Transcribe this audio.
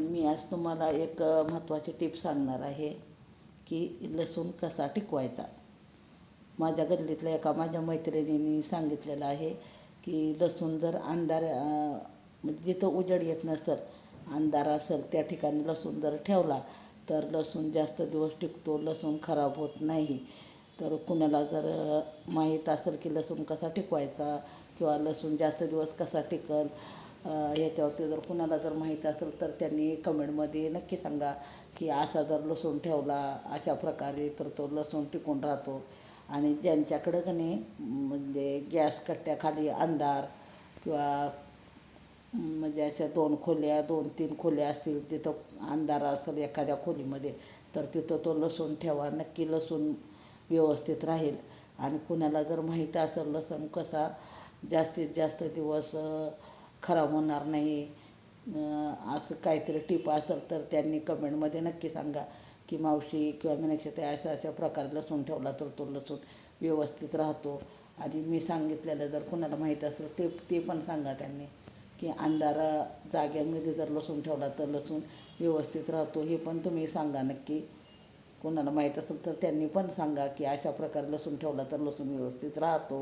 मी आज तुम्हाला एक महत्त्वाची टिप सांगणार आहे की लसूण कसा टिकवायचा. माझ्या गल्लीतल्या एका माझ्या मैत्रिणीने सांगितलेलं आहे की लसूण जर अंधार म्हणजे जिथं उजेड येत नसेल अंधार असेल त्या ठिकाणी लसूण जर ठेवला तर लसूण जास्त दिवस टिकतो लसूण खराब होत नाही. तर कुणाला जर माहीत असेल की लसूण कसा टिकवायचा किंवा लसूण जास्त दिवस कसा टिकल ह्याच्यावरती जर कुणाला जर माहीत असेल तर त्यांनी कमेंटमध्ये नक्की सांगा की असा जर लसूण ठेवला अशा प्रकारे तर तो लसूण टिकून राहतो. आणि ज्यांच्याकडं का नाही म्हणजे गॅस कट्ट्याखाली अंधार किंवा म्हणजे अशा दोन खोल्या दोन तीन खोल्या असतील तिथं अंधार असेल एखाद्या खोलीमध्ये तर तिथं तो लसूण ठेवा नक्की लसूण व्यवस्थित राहील. आणि कुणाला जर माहीत असेल लसूण कसा जास्तीत जास्त दिवस खराब होणार नाही. असं काहीतरी टिप असेल तर त्यांनी कमेंटमध्ये नक्की सांगा की मावशी किंवा मीनाक्षी अशा अशा प्रकारे लसूण ठेवला तर तो लसूण व्यवस्थित राहतो. आणि मी सांगितलेलं जर कुणाला माहीत असेल ते ते पण सांगा त्यांनी की अंधार जाग्यांमध्ये जर लसूण ठेवला तर लसूण व्यवस्थित राहतो. हे पण तुम्ही सांगा नक्की. कोणाला माहीत असेल तर त्यांनी पण सांगा की अशा प्रकारे लसूण ठेवला तर लसूण व्यवस्थित राहतो.